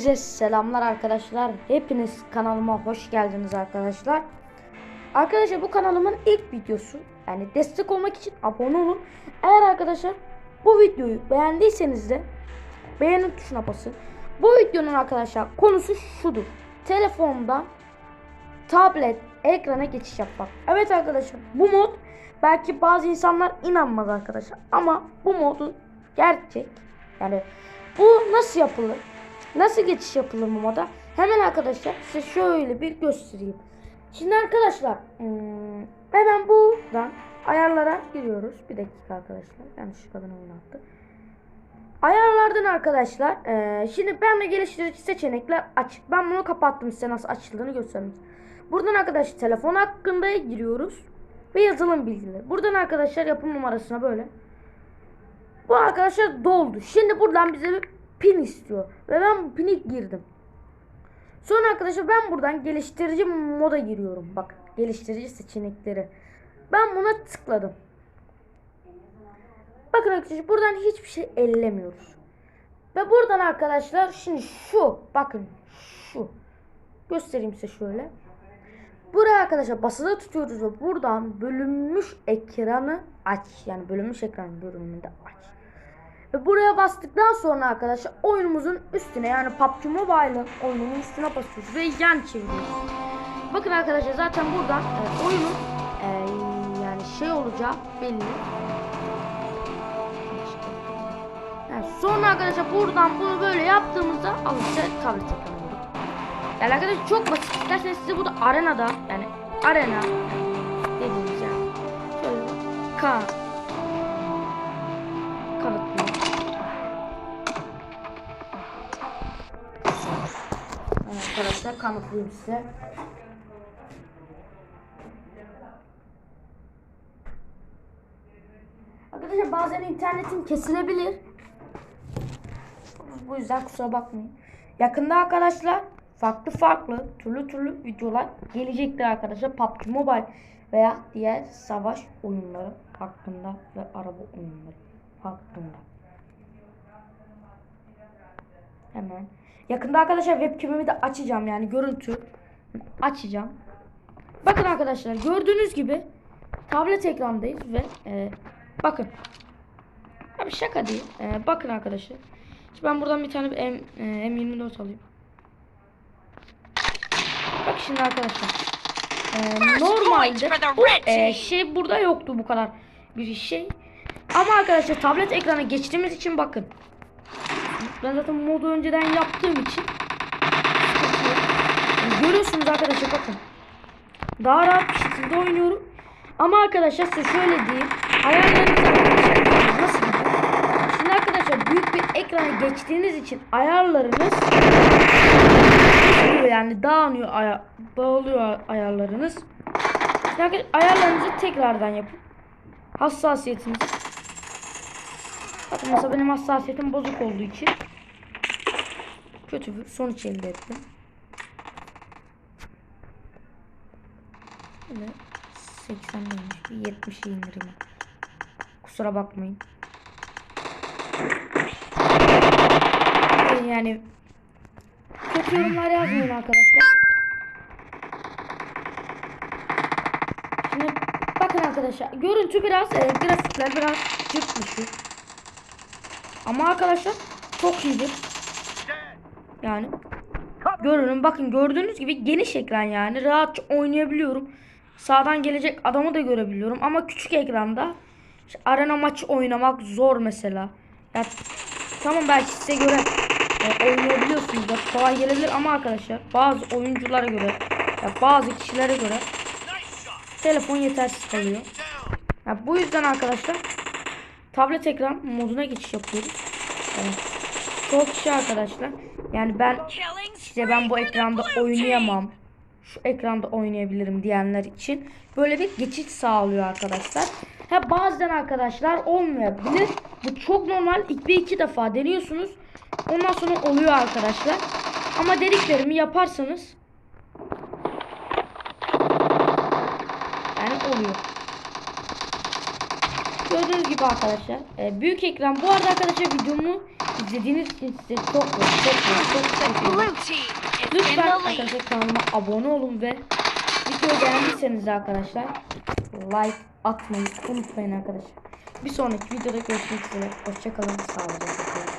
Hepinize selamlar arkadaşlar. Hepiniz kanalıma hoş geldiniz arkadaşlar. Arkadaşlar bu kanalımın ilk videosu. Yani destek olmak için abone olun. Eğer arkadaşlar bu videoyu beğendiyseniz de beğeni tuşuna basın. Bu videonun arkadaşlar konusu şudur. Telefonda tablet ekrana geçiş yapmak. Evet arkadaşlar bu mod belki bazı insanlar inanmaz arkadaşlar ama bu modu gerçek. Yani bu nasıl yapılır? Nasıl geçiş yapılır bu moda? Hemen arkadaşlar size şöyle bir göstereyim. Şimdi arkadaşlar hmm, hemen buradan ayarlara giriyoruz. Bir dakika arkadaşlar. Yanlışlıkla ben oynattım. Ayarlardan arkadaşlar eee, şimdi ben de geliştirici seçenekler açık. Ben bunu kapattım size nasıl açıldığını göstermek. Buradan arkadaşlar telefon hakkında giriyoruz. Ve yazılım bilgileri. Buradan arkadaşlar yapım numarasına böyle. Bu arkadaşlar doldu. Şimdi buradan bize pin istiyor. Ve ben bu pini girdim. Sonra arkadaşlar ben buradan geliştirici moda giriyorum. Bak geliştirici seçenekleri. Ben buna tıkladım. Bakın arkadaşlar buradan hiçbir şey ellemiyoruz. Ve buradan arkadaşlar şimdi şu bakın şu göstereyim size şöyle. Buraya arkadaşlar basılı tutuyoruz ve buradan bölünmüş ekranı aç. Yani bölünmüş ekran bölümünde aç. Ve buraya bastıktan sonra arkadaşlar oyunumuzun üstüne yani PUBG Mobile'ın oyununun üstüne basıyoruz ve yan çeviriyoruz. Bakın arkadaşlar zaten buradan e, oyunun e, yani şey olacağı belli. Yani sonra arkadaşlar buradan bunu böyle yaptığımızda al işte tablet ekranı. Yani arkadaşlar çok basit. İsterseniz size bu da arenada yani arena dediğimiz yani. Şöyle K arkadaşlar kanıtlayayım size. Arkadaşlar bazen internetim kesilebilir. Bu yüzden kusura bakmayın. Yakında arkadaşlar farklı farklı türlü türlü videolar gelecektir arkadaşlar. PUBG Mobile veya diğer savaş oyunları hakkında ve araba oyunları hakkında. Hemen. Yakında arkadaşlar webcam'imi de açacağım yani görüntü açacağım. Bakın arkadaşlar gördüğünüz gibi tablet ekrandayız ve e, bakın. Abi şaka değil. E, bakın arkadaşlar. Şimdi ben buradan bir tane bir M, e, M24 alayım. Bak şimdi arkadaşlar. E, normalde bu e, şey burada yoktu bu kadar bir şey. Ama arkadaşlar tablet ekrana geçtiğimiz için bakın. Ben zaten modu önceden yaptığım için yani görüyorsunuz arkadaşlar bakın. Daha rahat bir şekilde oynuyorum. Ama arkadaşlar size şöyle diyeyim. Ayarlarınızı arkadaşlar nasıl? Şimdi arkadaşlar büyük bir ekrana geçtiğiniz için ayarlarınız yani dağılıyor aya dağılıyor ayarlarınız. Arkadaşlar ayarlarınızı tekrardan yapın. Hassasiyetinizi Bakın mesela benim hassasiyetim bozuk olduğu için kötü bir sonuç elde ettim. Böyle 80 neymiş bir 70'e indireyim. Kusura bakmayın. Yani kötü yorumlar yazmayın arkadaşlar. Şimdi bakın arkadaşlar görüntü biraz e, grafikler biraz cırt düşük. Ama arkadaşlar çok iyidir. Yani görünün bakın gördüğünüz gibi geniş ekran yani rahatça oynayabiliyorum. Sağdan gelecek adamı da görebiliyorum ama küçük ekranda işte arena maçı oynamak zor mesela. Ya tamam belki size göre e, oynayabiliyorsunuz da kolay gelebilir ama arkadaşlar bazı oyunculara göre ya bazı kişilere göre telefon yetersiz kalıyor. Ya bu yüzden arkadaşlar tablet ekran moduna geçiş yapıyoruz. Yani kişi arkadaşlar. Yani ben işte ben bu ekranda oynayamam. Şu ekranda oynayabilirim diyenler için böyle bir geçiş sağlıyor arkadaşlar. Ha bazen arkadaşlar olmayabilir. Bu çok normal. İlk bir iki defa deniyorsunuz. Ondan sonra oluyor arkadaşlar. Ama dediklerimi yaparsanız yani oluyor. Gördüğünüz gibi arkadaşlar. e, büyük ekran. Bu arada arkadaşlar videomu izlediğiniz için size çok çok çok çok teşekkür Lütfen arkadaşlar kanalıma abone olun ve videoyu beğendiyseniz arkadaşlar like atmayı unutmayın arkadaşlar. Bir sonraki videoda görüşmek üzere. Hoşçakalın. Sağlıcakla kalın.